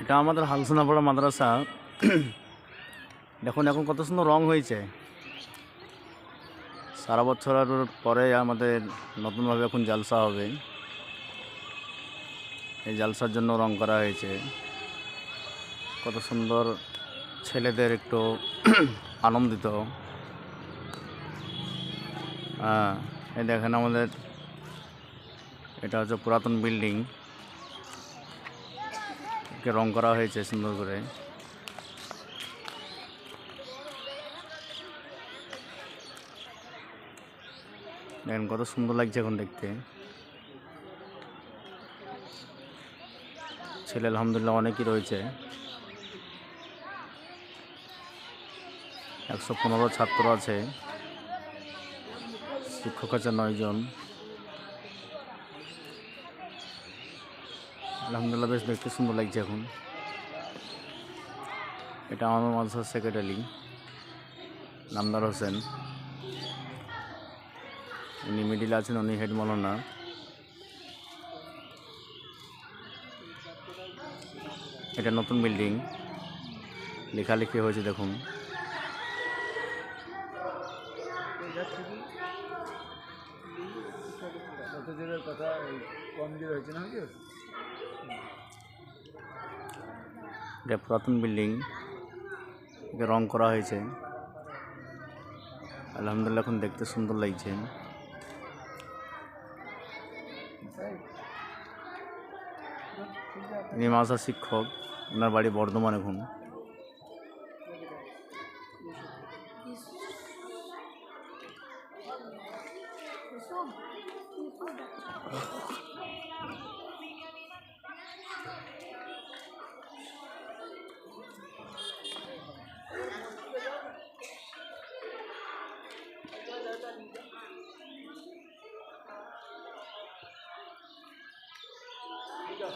এটা আমাদের হালসোনাপাড়া মাদ্রাসা। দেখুন, এখন কত সুন্দর রং হয়েছে। সারা বছরের পরে আমাদের নতুনভাবে এখন জালসা হবে। এই জালসার জন্য রং করা হয়েছে। কত সুন্দর ছেলেদের একটু আনন্দিত। হ্যাঁ এই দেখেন আমাদের, এটা হচ্ছে পুরাতন বিল্ডিং। রং করা হয়েছে সুন্দর করে। দেখেন কত সুন্দর লাগছে এখন দেখতে। ছেলে আলহামদুলিল্লাহ অনেকই রয়েছে। একশো পনেরো ছাত্র আছে। শিক্ষক আছে নয়জন। আলহামদুলিল্লাহ, বেশ দেখতে সুন্দর লাগছে এখন। এটা আমার মাদ্রাসার সেক্রেটারি নামদার হোসেন। উনি মিডিলে আছেন, উনি হেড মৌলানা এটা নতুন বিল্ডিং লেখালেখি হয়েছে, দেখুন। কথা কম দিন হয়েছে না এটা পুরাতন বিল্ডিং। রং করা হয়েছে। আলহামদুলিল্লাহ এখন দেখতে সুন্দর লাগছে। ইনি মাসা শিক্ষক, ওনার বাড়ি বর্ধমান এখন। যাও